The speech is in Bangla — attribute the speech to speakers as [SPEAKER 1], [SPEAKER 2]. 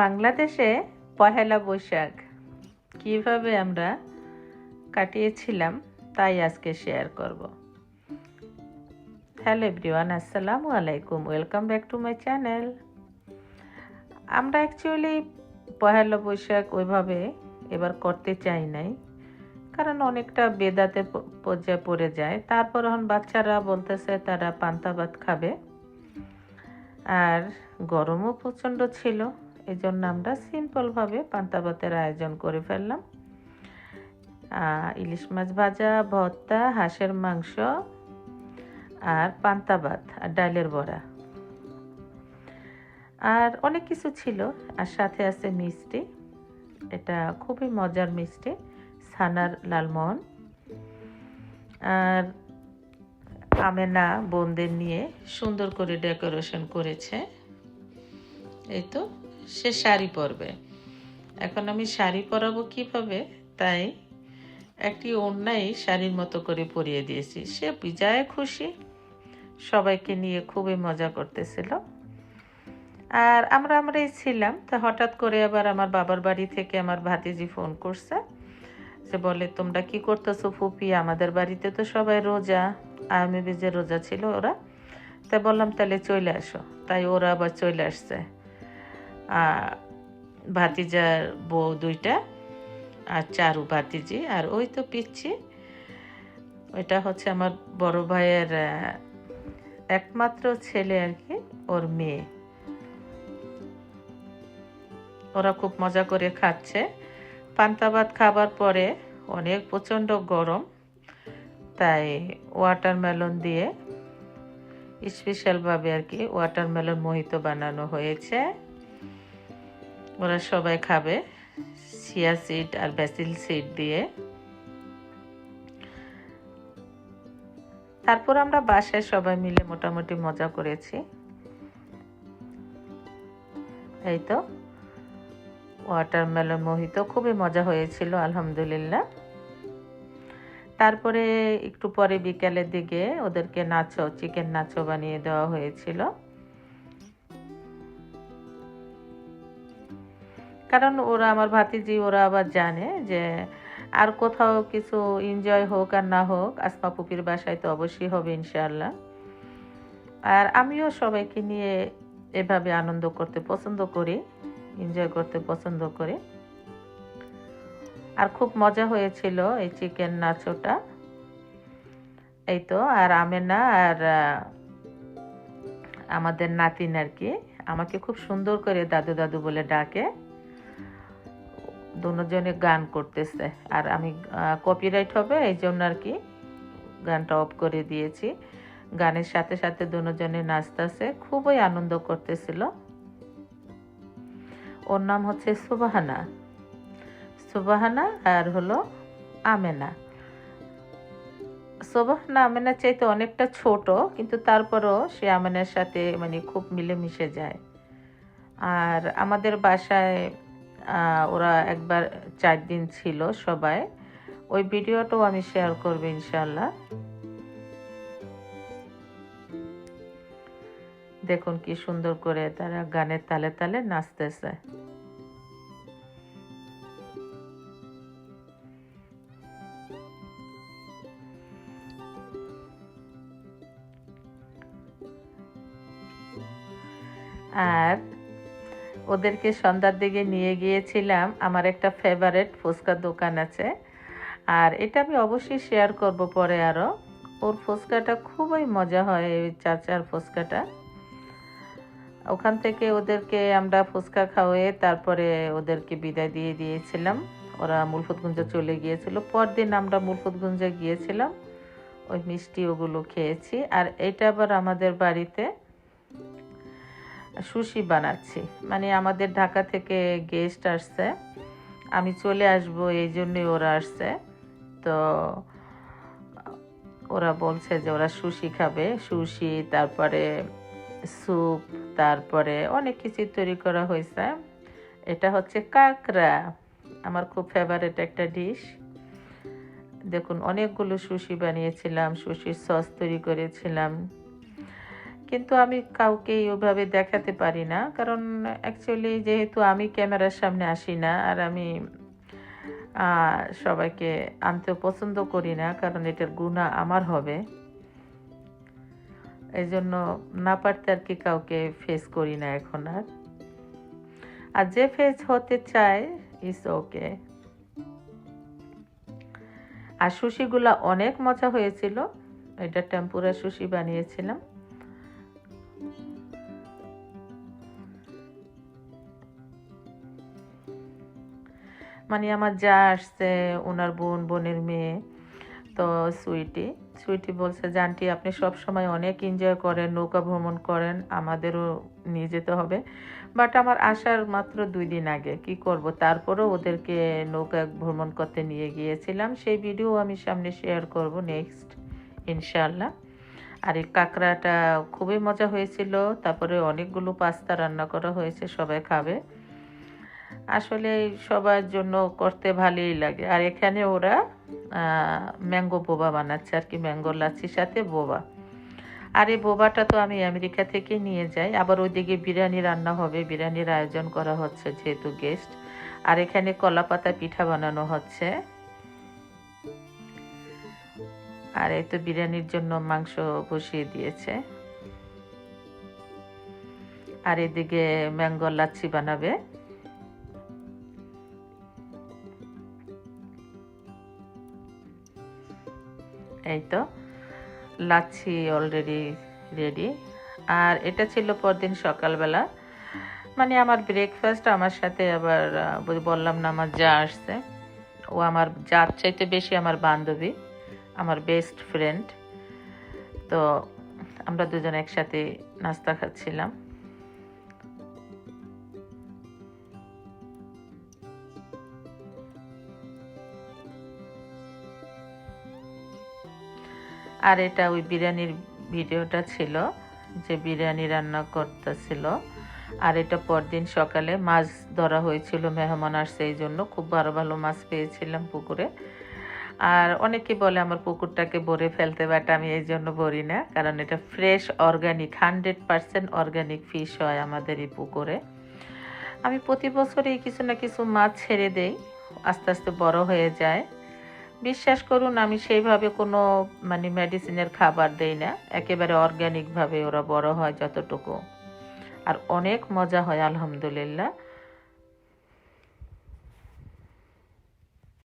[SPEAKER 1] বাংলাদেশে পহেলা বৈশাখ কীভাবে আমরা কাটিয়েছিলাম তাই আজকে শেয়ার করব। হ্যালো এভরিওয়ান আসসালামু আলাইকুম welcome back to my channel আমরা অ্যাকচুয়ালি পহেলা বৈশাখ ওইভাবে এবার করতে চাই নাই, কারণ অনেকটা বেদাতে পর্যায়ে পড়ে যায়। তারপর এখন বাচ্চারা বলতেছে তারা পান্তা ভাত খাবে। আর গরমও প্রচণ্ড ছিল এই জন্য আমরা সিম্পলভাবে পান্তা ভাতের আয়োজন করে ফেললাম। ইলিশ মাছ ভাজা, ভর্তা, হাঁসের মাংস আর পান্তা ভাত আর ডালের বড়া। আর অনেক কিছু ছিল, আর সাথে আছে মিষ্টি। এটা খুবই মজার মিষ্টি, ছানার লালমোহন। আর আমেনা বোনদের নিয়ে সুন্দর করে ডেকোরেশন করেছে। এই তো, সে শাড়ি পরবে। এখন আমি শাড়ি পরাবো কীভাবে? তাই একটি ওড়নাই শাড়ির মতো করে পরিয়ে দিয়েছি। সে বিজয় খুশি। সবাইকে নিয়ে খুবই মজা করতেছিল। আর আমরা আমরাই ছিলাম। তা হঠাৎ করে আবার আমার বাবার বাড়ি থেকে আমার ভাতিজি ফোন করছে। সে বলে, তোমরা কি করতেছো ফুপি? আমাদের বাড়িতে তো সবাই রোজা। আমি যে রোজা ছিল ওরা তাই বললাম, তাহলে চলে আসো। তাই ওরা আবার চলে আসছে। ভাতিজার বউ দুইটা, আর চারু ভাতিজি, আর ওই তো পিচ্ছি। ওইটা হচ্ছে আমার বড় ভাইয়ের একমাত্র ছেলে আর কি, ওর মেয়ে। ওরা খুব মজা করে খাচ্ছে। পান্তা ভাত খাবার পরে অনেক প্রচণ্ড গরম। তাই ওয়াটারমেলন দিয়ে স্পেশালভাবে আর কি ওয়াটারমেলন মোহিত বানানো হয়েছে। ওরা সবাই খাবে সিয়া সিড আর ব্যাসিল সিড দিয়ে। তারপর আমরা বাসায় সবাই মিলে মোটামুটি মজা করেছি। এই তো ওয়াটারমেলন মোহিত, খুবই মজা হয়েছিল, আলহামদুলিল্লাহ। তারপরে একটু পরে বিকেলের দিকে ওদেরকে নাচো চিকেন নাচো বানিয়ে দেওয়া হয়েছিল। কারণ ওরা, আমার ভাতিজি, ওরা আবার জানে যে আর কোথাও কিছু এনজয় হোক আর না হোক, আসমা পুপির বাসায় তো অবশ্যই হবে ইনশাআল্লাহ। আর আমিও সবাইকে নিয়ে এভাবে আনন্দ করতে পছন্দ করি এনজয় করতে পছন্দ করি। আর খুব মজা হয়েছিল এই চিকেন নাচোটা। এই তো, আর আমেনা আর আমাদের নাতিন আর কি, আমাকে খুব সুন্দর করে দাদু দাদু বলে ডাকে। দুজনে গান করতেছে। আর আমি কপিরাইট হবে, এই জন্য আর কি গানটা অফ করে দিয়েছি। গানের সাথে সাথে দুজনে নাচতেছে, খুবই আনন্দ করতেছিল। ওর নাম হচ্ছে সুবাহানা। সুবাহানা আর হলো আমেনা। সুবাহানা আমেনার চাইতে অনেকটা ছোট, কিন্তু তারপরও সে আমেনার সাথে মানে খুব মিলেমিশে যায়। আর আমাদের বাসায় ওরা একবার চার দিন ছিল সবাই। ওই ভিডিওটাও আমি শেয়ার করব ইনশাল্লাহ দেখুন কি সুন্দর করে তারা গানের তালে তালে নাচতেছে। আর ওদেরকে সন্ধ্যার দিকে নিয়ে গিয়েছিলাম। আমার একটা ফেভারেট ফুচকার দোকান আছে। আর এটা আমি অবশ্যই শেয়ার করব পরে আরও ওর ফুচকাটা খুবই মজা হয় ওই চাচার ফুচকাটা। ওখান থেকে ওদেরকে আমরা ফুচকা খাওয়ায়ে তারপরে ওদেরকে বিদায় দিয়ে দিয়েছিলাম। ওরা মুলফতগঞ্জে চলে গিয়েছিল। পরদিন আমরা মুলফতগঞ্জে গিয়েছিলাম। ওই মিষ্টি ওগুলো খেয়েছি। আর এটা আবার আমাদের বাড়িতে সুশি বানাচ্ছি। মানে আমাদের ঢাকা থেকে গেস্ট আসছে। আমি চলে আসব, এই জন্যই ওরা আসছে। তো, ওরা বলছে যে ওরা সুশি খাবে। সুশি, তারপরে স্যুপ, তারপরে অনেক কিছু তৈরি করা হয়েছে। এটা হচ্ছে কাঁকড়া, আমার খুব ফেভারেট একটা ডিশ দেখুন, অনেকগুলো সুশি বানিয়েছিলাম, সুশির সস তৈরি করেছিলাম। কিন্তু আমি কাউকে ওভাবে দেখাতে পারি না। কারণ অ্যাকচুয়ালি যেহেতু আমি ক্যামেরার সামনে আসি না, আর আমি সবাইকে আনতেও পছন্দ করি না, কারণ এটার গুণা আমার হবে। এই জন্য না পারতে আর কি কাউকে ফেস করি না এখন আর। আর যে ফেস হতে চায় ইস ওকে আর সুশিগুলা অনেক মজা হয়েছিল। এটা টেম্পুরা সুশি বানিয়েছিলাম। মানে আমার যা আসছে ওনার বোন, বোনের মেয়ে, তো সুইটি। সুইটি বলছে, জানটি, আপনি সব সময় অনেক এনজয় করেন, নৌকা ভ্রমণ করেন, আমাদেরও নিয়ে যেতে হবে। বাট আমার আসার মাত্র দুই দিন আগে, কি করব? তারপরেও ওদেরকে নৌকা ভ্রমণ করতে নিয়ে গিয়েছিলাম। সেই ভিডিও আমি সামনে শেয়ার করব নেক্সট ইনশাল্লাহ আর এই কাঁকড়াটা খুবই মজা হয়েছিল, তারপরে অনেকগুলো পাস্তা রান্না করা হয়েছে, সবাই খাবে। আসলে সবার জন্য করতে ভালোই লাগে। আর এখানে ওরা ম্যাঙ্গো বোবা বানাচ্ছে আর কি, ম্যাঙ্গো লাচ্ছির সাথে বোবা। আর এই বোবাটা তো আমি আমেরিকা থেকে নিয়ে যাই। আবার ওইদিকে বিরিয়ানি রান্না হবে, বিরিয়ানির আয়োজন করা হচ্ছে যেহেতু গেস্ট আর এখানে কলা পাতা পিঠা বানানো হচ্ছে। আর এই তো বিরিয়ানির জন্য মাংস বসিয়ে দিয়েছে। আর এদিকে ম্যাঙ্গো লাচ্ছি বানাবে। এই তো, লাচ্ছি অলরেডি রেডি আর এটা ছিল পরদিন সকালবেলা। মানে আমার ব্রেকফাস্ট আমার সাথে আবার বললাম না আমার যা আসছে। ও আমার, যার চাইতে বেশি আমার বান্ধবী, আমার বেস্ট ফ্রেন্ড তো আমরা দুজন একসাথে নাস্তা খাচ্ছিলাম। আর এটা ওই বিরিয়ানির ভিডিওটা ছিল, যে বিরিয়ানি রান্না করতেছিল। আর এটা পরদিন সকালে মাছ ধরা হয়েছিল মেহমান আসছে এই জন্য খুব ভালো ভালো মাছ পেয়েছিলাম পুকুরে। আর অনেকে বলে আমার পুকুরটাকে ভরে ফেলতে, বাট আমি এই জন্য ভরি না, কারণ এটা fresh, organic, hundred percent organic fish হয় আমাদের এই পুকুরে। আমি প্রতি বছরই কিছু না কিছু মাছ ছেড়ে দেই, আস্তে আস্তে বড় হয়ে যায়। বিশ্বাস করুন, আমি সেইভাবে কোনো মানে মেডিসিনের খাবার দেই না। একেবারে অর্গ্যানিকভাবে ওরা বড় হয় যতটুকু। আর অনেক মজা হয়, আলহামদুলিল্লাহ।